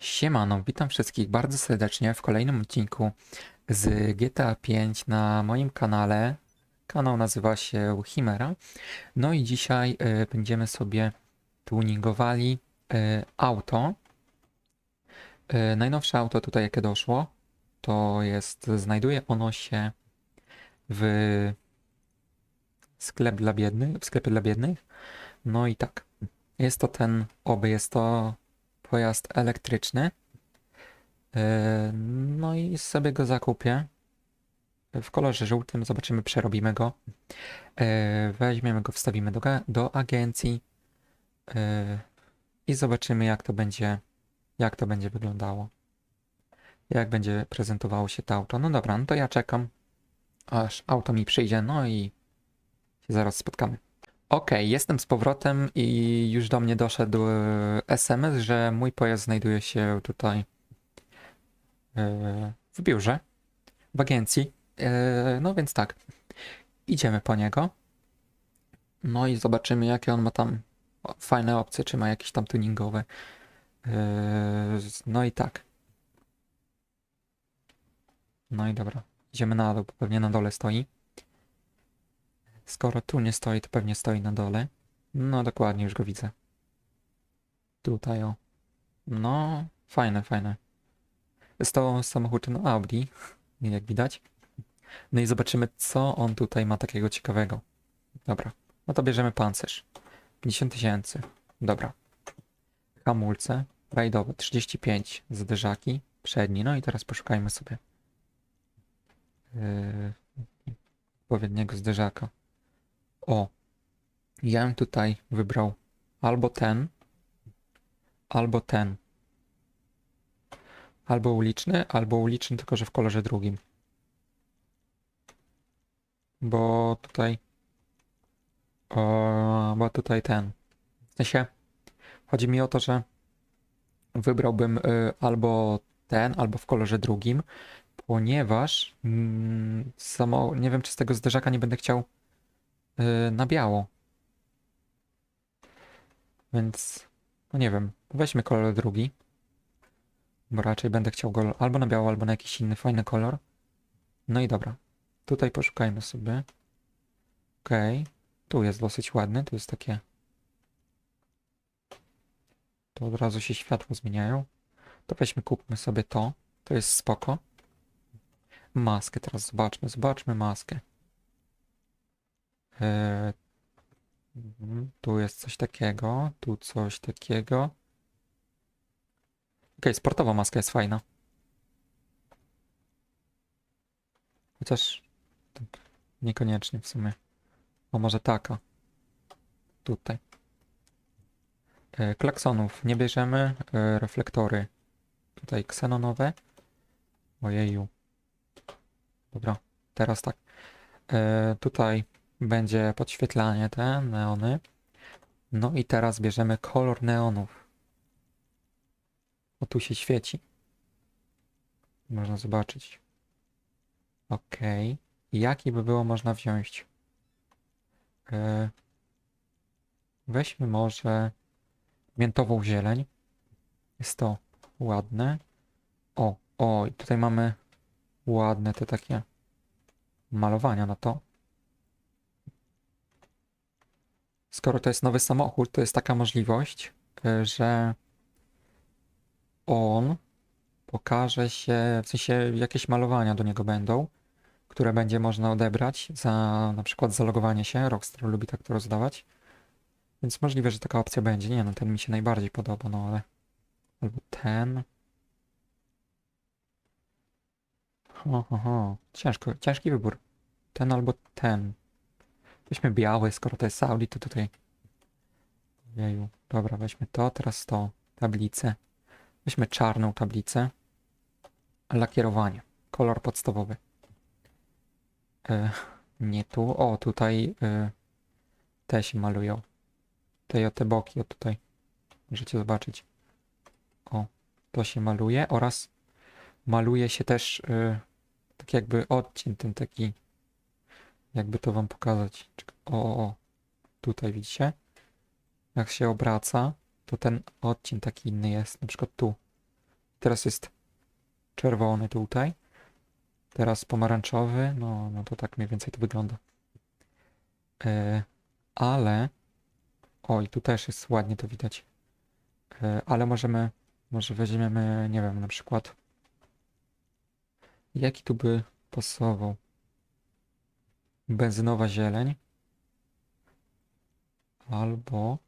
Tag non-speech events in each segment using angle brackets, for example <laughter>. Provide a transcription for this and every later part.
Siemano, witam wszystkich bardzo serdecznie w kolejnym odcinku z GTA 5 na moim kanale. Kanał nazywa się Chimera. No i dzisiaj e, będziemy sobie tuningowali e, auto. E, najnowsze auto tutaj jakie doszło, to jest, znajduje ono się w sklep dla biednych, w sklepie dla biednych. No i tak, jest to ten, oby jest to pojazd elektryczny. E, No i sobie go zakupię w kolorze żółtym. Zobaczymy, przerobimy go. E, Weźmiemy go, wstawimy do, do agencji e, i zobaczymy, jak to będzie, jak to będzie wyglądało. Jak będzie prezentowało się to auto. No dobra, no to ja czekam, aż auto mi przyjdzie, no i się zaraz spotkamy. Okej, jestem z powrotem i już do mnie doszedł e, SMS, że mój pojazd znajduje się tutaj e, w biurze, w agencji. E, No więc tak, idziemy po niego. No i zobaczymy, jakie on ma tam fajne opcje, czy ma jakieś tam tuningowe. E, No i tak. No i dobra, idziemy na dół, pewnie na dole stoi. Skoro tu nie stoi, to pewnie stoi na dole. No dokładnie, już go widzę. Tutaj o. No, fajne, fajne. To samochód no Audi, <laughs> jak widać. No i zobaczymy, co on tutaj ma takiego ciekawego. Dobra, no to bierzemy pancerz. 50 tysięcy. Dobra. Hamulce. Rajdowe 35. Zderzaki. Przedni. No i teraz poszukajmy sobie yy, odpowiedniego zderzaka. O, ja bym tutaj wybrał albo ten, albo ten. Albo uliczny, albo uliczny, tylko że w kolorze drugim. Bo tutaj. O, bo tutaj ten. W sensie, chodzi mi o to, że wybrałbym y, albo ten, albo w kolorze drugim, ponieważ mm, samo, nie wiem, czy z tego zderzaka nie będę chciał y, na biało. Więc, no nie wiem, weźmy kolor drugi. Bo raczej będę chciał go albo na biało, albo na jakiś inny fajny kolor. No i dobra. Tutaj poszukajmy sobie. Okej. Tu jest dosyć ładny, tu jest takie... Tu od razu się światło zmieniają. To weźmy, kupmy sobie to. To jest spoko. Maskę teraz zobaczmy, zobaczmy maskę. Eee, mhm, tu jest coś takiego, tu coś takiego. Okej, sportowa maska jest fajna. Chociaż tak, niekoniecznie w sumie. O, może taka. Tutaj. E, klaksonów nie bierzemy. E, reflektory. Tutaj ksenonowe. Ojeju. Dobra, teraz tak. E, tutaj będzie podświetlanie te neony. No i teraz bierzemy kolor neonów. O tu się świeci. Można zobaczyć. Ok. Jaki by było można wziąć? E, weźmy może miętową zieleń. Jest to ładne. O, o, i tutaj mamy ładne te takie malowania na to. Skoro to jest nowy samochód, to jest taka możliwość, e, że on pokaże się, w sensie jakieś malowania do niego będą, które będzie można odebrać za na przykład zalogowanie się. Rockstar lubi tak to rozdawać. Więc możliwe, że taka opcja będzie. Nie no, ten mi się najbardziej podoba, no ale... Albo ten... Ho, ho, ho. Ciężko, ciężki wybór. Ten albo ten. Weźmy biały, skoro to jest Audi, to tutaj... Jeju. Dobra, weźmy to, teraz to. Tablicę. Weźmy czarną tablicę. Lakierowanie. Kolor podstawowy. E, nie tu. O, tutaj e, te się malują. Te o te boki, o tutaj. Możecie zobaczyć. O, to się maluje oraz maluje się też e, tak jakby odcień ten taki. Jakby to wam pokazać. O, o, o. Tutaj widzicie? Jak się obraca, to ten odcień taki inny jest. Na przykład tu. teraz jest czerwony tutaj. Teraz pomarańczowy, no, no to tak mniej więcej to wygląda. E, ale, oj, tu też jest ładnie to widać. E, ale możemy, może weźmiemy, nie wiem, na przykład, jaki tu by pasował? Benzynowa zieleń. Albo,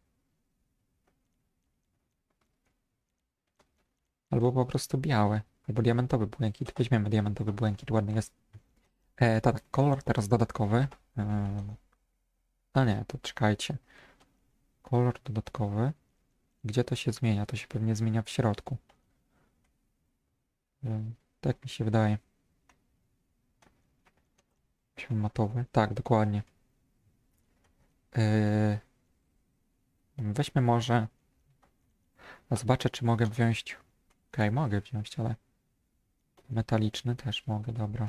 albo po prostu białe. Albo diamentowy błękit. Weźmiemy diamentowy błękit, ładny jest. E, tak, kolor teraz dodatkowy. E, a nie, to czekajcie. Kolor dodatkowy. Gdzie to się zmienia? To się pewnie zmienia w środku. E, tak mi się wydaje. Matowy. Tak, dokładnie. E, weźmy może... A zobaczę, czy mogę wziąć... Okej, mogę wziąć, ale... Metaliczny też mogę, dobra.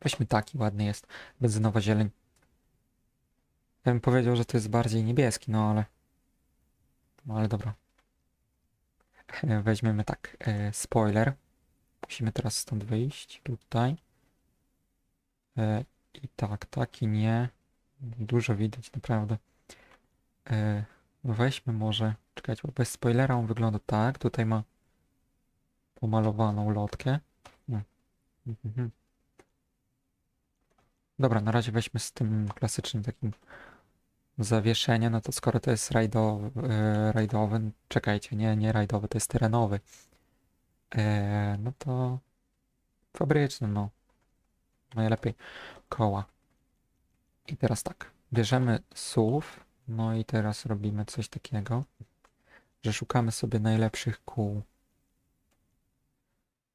Weźmy taki, ładny jest. Benzynowa zieleń. Ja bym powiedział, że to jest bardziej niebieski, no ale... No ale dobra. Weźmiemy tak, e, spoiler. Musimy teraz stąd wyjść, tutaj. E, I tak, taki nie. Dużo widać, naprawdę. E, weźmy może, czekajcie, bo bez spoilera on wygląda tak. Tutaj ma pomalowaną lotkę. No. Mhm. Dobra, na razie weźmy z tym klasycznym takim zawieszeniem, no to skoro to jest rajdowy, e, rajdowy, czekajcie, nie, nie rajdowy, to jest terenowy, no to fabryczny, no, najlepiej koła. I teraz tak, bierzemy SUV, no i teraz robimy coś takiego, że szukamy sobie najlepszych kół.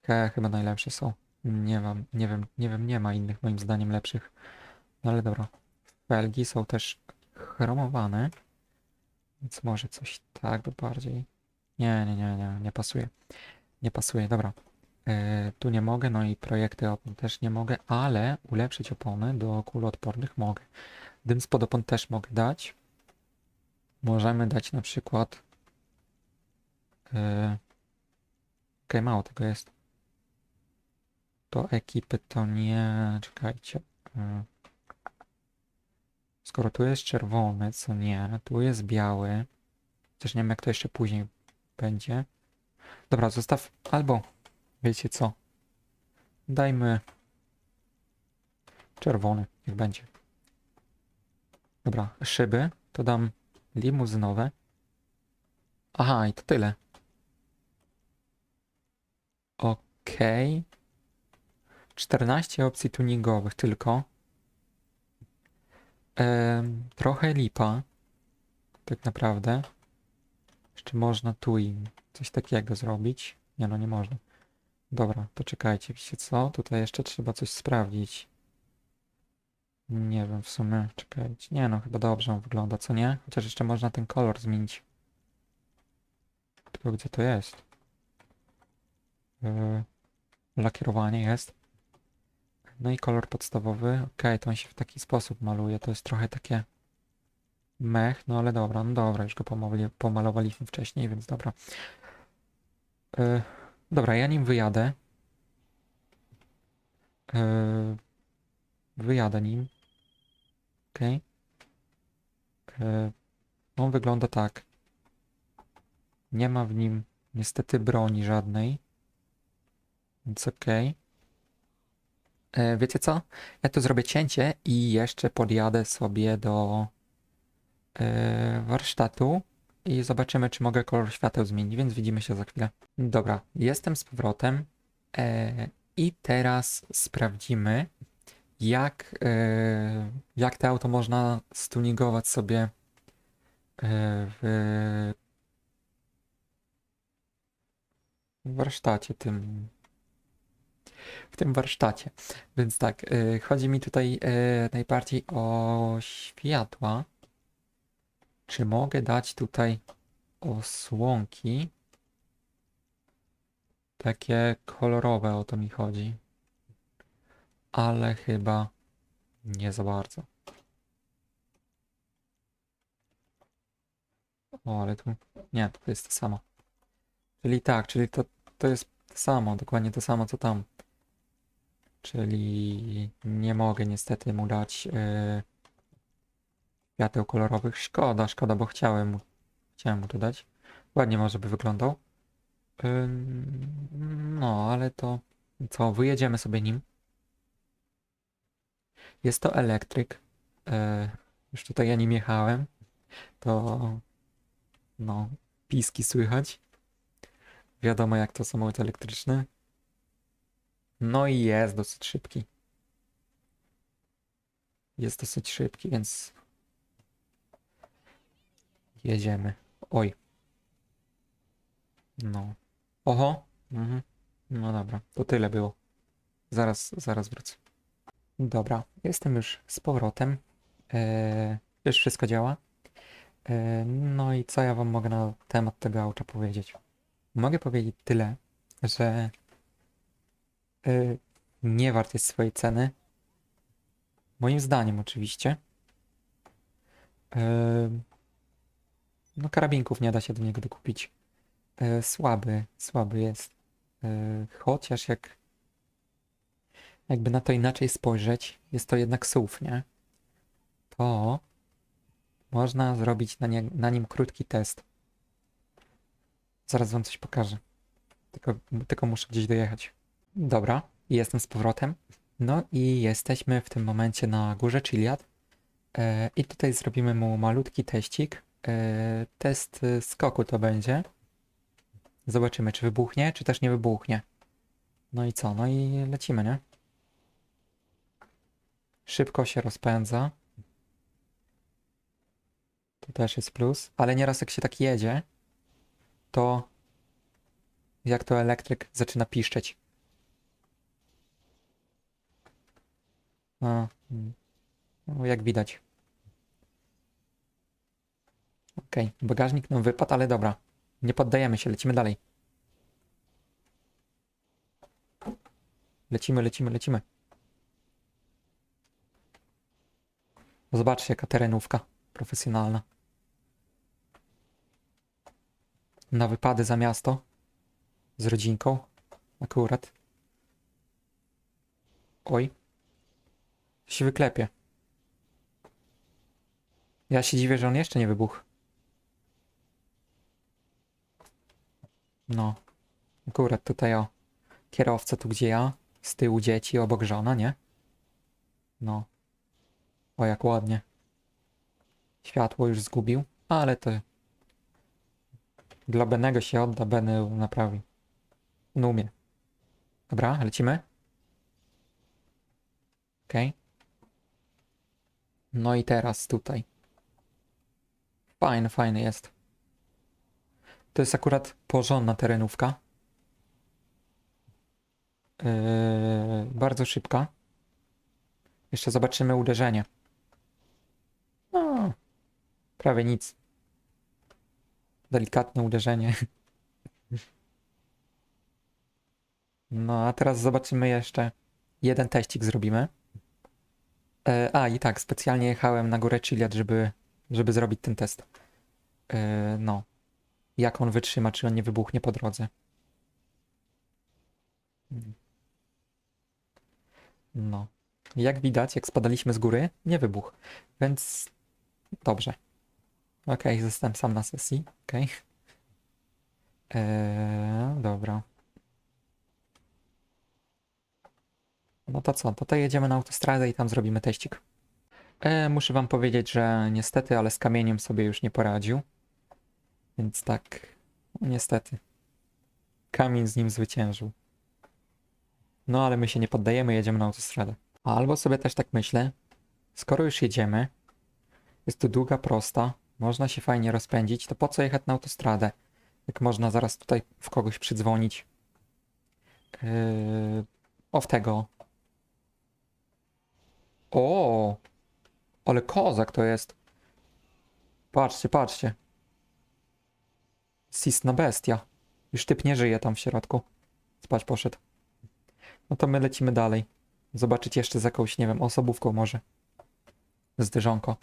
He, chyba najlepsze są. Nie mam, nie wiem, nie wiem, nie ma innych moim zdaniem lepszych. No ale dobra. Felgi są też chromowane. Więc może coś tak bardziej. Nie, nie, nie, nie, nie pasuje. Nie pasuje, dobra. E, tu nie mogę, no i projekty opon też nie mogę, ale ulepszyć opony do kuloodpornych mogę. Dym spod opon też mogę dać. Możemy dać na przykład. E, Okej, mało tego jest. Do ekipy to nie. Czekajcie. E, Skoro tu jest czerwony, co nie, tu jest biały. Też nie wiem, jak to jeszcze później będzie. Dobra, zostaw. Albo, wiecie co? Dajmy czerwony, niech będzie. Dobra, szyby to dam limuzynowe. Aha, i to tyle. Okej. 14 opcji tuningowych tylko. Em, trochę lipa. Tak naprawdę. Jeszcze można tu im coś takiego zrobić. Nie no, nie można. Dobra, to czekajcie, wiecie co? Tutaj jeszcze trzeba coś sprawdzić. Nie wiem, w sumie, czekajcie. Nie no, chyba dobrze on wygląda, co nie? Chociaż jeszcze można ten kolor zmienić. Tylko gdzie to jest? Yy, lakierowanie jest. No i kolor podstawowy. Okej, to on się w taki sposób maluje. To jest trochę takie mech, no ale dobra, no dobra, już go pomalowaliśmy wcześniej, więc dobra. Yy, dobra, ja nim wyjadę. Yy, wyjadę nim. Okej. Yy, on wygląda tak. Nie ma w nim niestety broni żadnej. Więc okej. E, Wiecie co? Ja tu zrobię cięcie i jeszcze podjadę sobie do e, warsztatu i zobaczymy, czy mogę kolor świateł zmienić, więc widzimy się za chwilę. Dobra, jestem z powrotem e, i teraz sprawdzimy, jak, e, jak to auto można stuningować sobie e, w warsztacie tym w tym warsztacie. Więc tak, y, chodzi mi tutaj y, najbardziej o światła. Czy mogę dać tutaj osłonki? Takie kolorowe o to mi chodzi. Ale chyba nie za bardzo. O, ale tu... Nie, to jest to samo. Czyli tak, czyli to to jest to samo, dokładnie to samo co tam. Czyli nie mogę niestety mu dać yy, świateł kolorowych. Szkoda, szkoda, bo chciałem mu, chciałem mu to dać. Ładnie może by wyglądał. No, ale to co, wyjedziemy sobie nim. Jest to elektryk. E, już tutaj ja nim jechałem. To no, piski słychać. Wiadomo jak to samochód elektryczny. No i jest dosyć szybki. Jest dosyć szybki, więc jedziemy. Oj. No. Oho. Mhm. No dobra, to tyle było. Zaraz, zaraz wrócę. Dobra, jestem już z powrotem. Eee, już wszystko działa. Eee, no i co ja wam mogę na temat tego auta powiedzieć? Mogę powiedzieć tyle, że eee, nie wart jest swojej ceny. Moim zdaniem oczywiście. Eee, no karabinków nie da się do niego dokupić. Eee, słaby, słaby jest. Eee, chociaż jak jakby na to inaczej spojrzeć, jest to jednak SUV, nie? To można zrobić na, nie, na nim krótki test. Zaraz wam coś pokażę. Tylko, tylko muszę gdzieś dojechać. Dobra, jestem z powrotem. No i jesteśmy w tym momencie na górze Chiliad. E, I tutaj zrobimy mu malutki teścik. E, test y, skoku to będzie. Zobaczymy, czy wybuchnie, czy też nie wybuchnie. No i co? No i lecimy, nie? Szybko się rozpędza. To też jest plus. Ale nieraz jak się tak jedzie, to jak to elektryk zaczyna piszczeć. No, mm. no jak widać. Okej, bagażnik nam wypadł, ale dobra. Nie poddajemy się, lecimy dalej. Lecimy, lecimy, lecimy. Zobaczcie, jaka terenówka profesjonalna. Na wypady za miasto. Z rodzinką. Akurat. Oj. Się wyklepie. Ja się dziwię, że on jeszcze nie wybuchł. No. Akurat tutaj o. Kierowca tu gdzie ja. Z tyłu dzieci, obok żona, nie? No. O, jak ładnie. Światło już zgubił, ale to dla Benego się odda, Benny naprawi. On umie. Dobra, lecimy. Okej. Okay. No i teraz tutaj. Fajny, fajny jest. To jest akurat porządna terenówka. Yy, bardzo szybka. Jeszcze zobaczymy uderzenie. No, prawie nic. Delikatne uderzenie. <laughs> No, a teraz zobaczymy jeszcze. Jeden teścik zrobimy. E, a, i tak, specjalnie jechałem na górę Chiliad, żeby, żeby zrobić ten test. E, no. Jak on wytrzyma, czy on nie wybuchnie po drodze. No. Jak widać, jak spadaliśmy z góry, nie wybuchł. Więc dobrze. Okay, zostałem sam na sesji. Okay. <laughs> Eee, dobra. No to co? To, to jedziemy na autostradę i tam zrobimy teścik. Eee, muszę wam powiedzieć, że niestety, ale z kamieniem sobie już nie poradził. Więc tak, niestety. Kamień z nim zwyciężył. No ale my się nie poddajemy, jedziemy na autostradę. Albo sobie też tak myślę, skoro już jedziemy, jest to długa, prosta, można się fajnie rozpędzić, to po co jechać na autostradę? Jak można zaraz tutaj w kogoś przydzwonić. Yy, o w tego. O! Ale kozak to jest. Patrzcie, patrzcie. Sisna bestia. Już typ nie żyje tam w środku. Spać poszedł. No to my lecimy dalej. Zobaczyć jeszcze z jakąś, nie wiem, osobówką może. Zderzonko.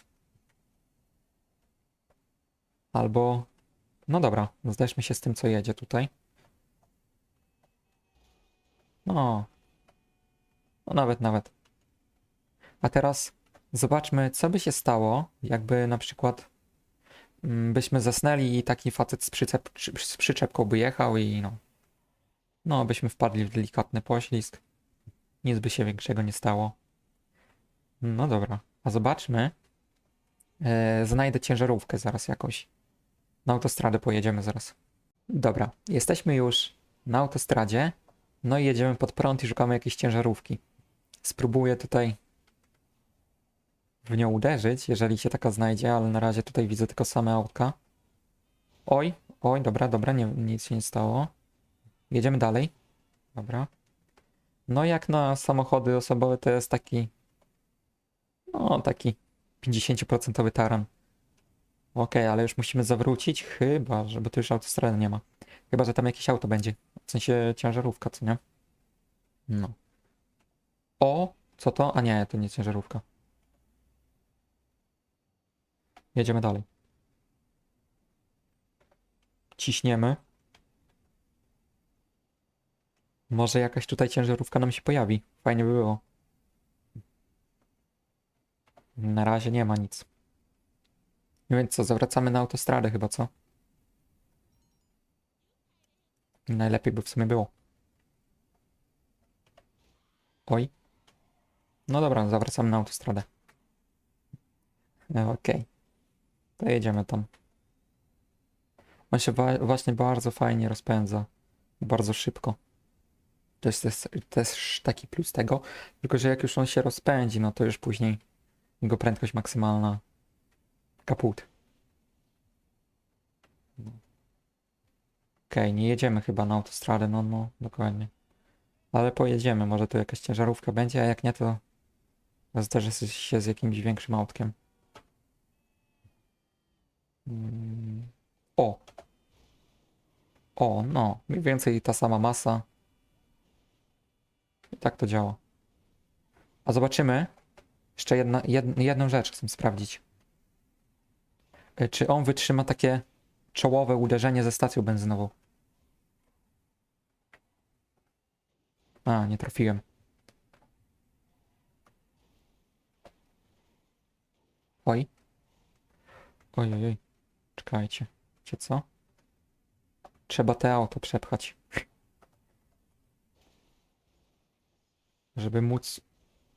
Albo... No dobra, zderzmy się z tym, co jedzie tutaj. No. No nawet, nawet. A teraz zobaczmy, co by się stało, jakby na przykład byśmy zasnęli i taki facet z, przycep, przy- z przyczepką by jechał i no. No, byśmy wpadli w delikatny poślizg. Nic by się większego nie stało. No dobra, a zobaczmy. E, znajdę ciężarówkę zaraz jakoś. Na autostradę pojedziemy zaraz. Dobra, jesteśmy już na autostradzie. No i jedziemy pod prąd i szukamy jakiejś ciężarówki. Spróbuję tutaj w nią uderzyć, jeżeli się taka znajdzie, ale na razie tutaj widzę tylko same autka. Oj, oj, dobra, dobra, nie, nic się nie stało. Jedziemy dalej. Dobra. No jak na samochody osobowe to jest taki no taki 50% taran. Okej, ale już musimy zawrócić, chyba, że, bo tu już autostrady nie ma. Chyba, że tam jakieś auto będzie. W sensie ciężarówka, co nie? No. O, co to? A nie, to nie ciężarówka. Jedziemy dalej. Ciśniemy. Może jakaś tutaj ciężarówka nam się pojawi. Fajnie by było. Na razie nie ma nic. No Więc co, zawracamy na autostradę chyba, co? Najlepiej by w sumie było. Oj. No dobra, zawracamy na autostradę. Okej. To jedziemy tam. On się właśnie bardzo fajnie rozpędza. Bardzo szybko. To jest też, taki plus tego. Tylko, że jak już on się rozpędzi, no to już później jego prędkość maksymalna kaput. Okej, nie jedziemy chyba na autostradę, no, no, dokładnie. Ale pojedziemy, może tu jakaś ciężarówka będzie, a jak nie, to zderzę się z jakimś większym autkiem. O! O, no, mniej więcej ta sama masa. I tak to działa. A zobaczymy. Jeszcze jedna, jed, jedną rzecz chcę sprawdzić. E, Czy on wytrzyma takie czołowe uderzenie ze stacją benzynową? A, nie trafiłem. Oj. Oj, oj, oj. Czekajcie. Wiecie co? Trzeba te auto przepchać. Żeby móc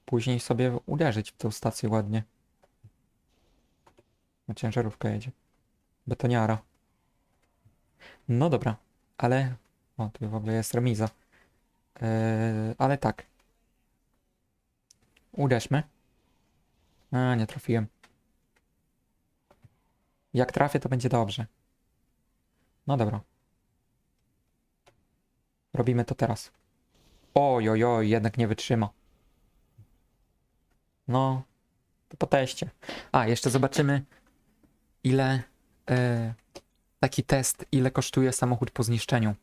później sobie uderzyć w tą stację ładnie. Na ciężarówkę jedzie. Betoniara. No dobra, ale... O, tu w ogóle jest remiza. Eee, ale tak. Uderzmy. A, nie trafiłem. Jak trafię, to będzie dobrze. No dobra. Robimy to teraz. Oj, oj, oj, jednak nie wytrzyma. No, to po teście. A, jeszcze zobaczymy, ile e, taki test, ile kosztuje samochód po zniszczeniu.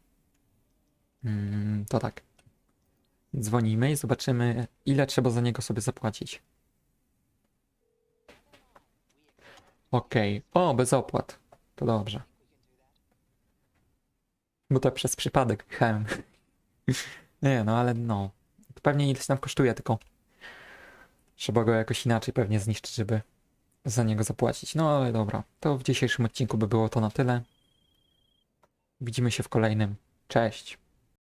Mm, to tak. Dzwonimy i zobaczymy, ile trzeba za niego sobie zapłacić. Okej. O, bez opłat. To dobrze. Bo to przez przypadek jechałem. <laughs> Nie, no ale no. Pewnie ileś tam kosztuje, tylko trzeba go jakoś inaczej pewnie zniszczyć, żeby za niego zapłacić. No ale dobra, to w dzisiejszym odcinku by było to na tyle. Widzimy się w kolejnym. Cześć.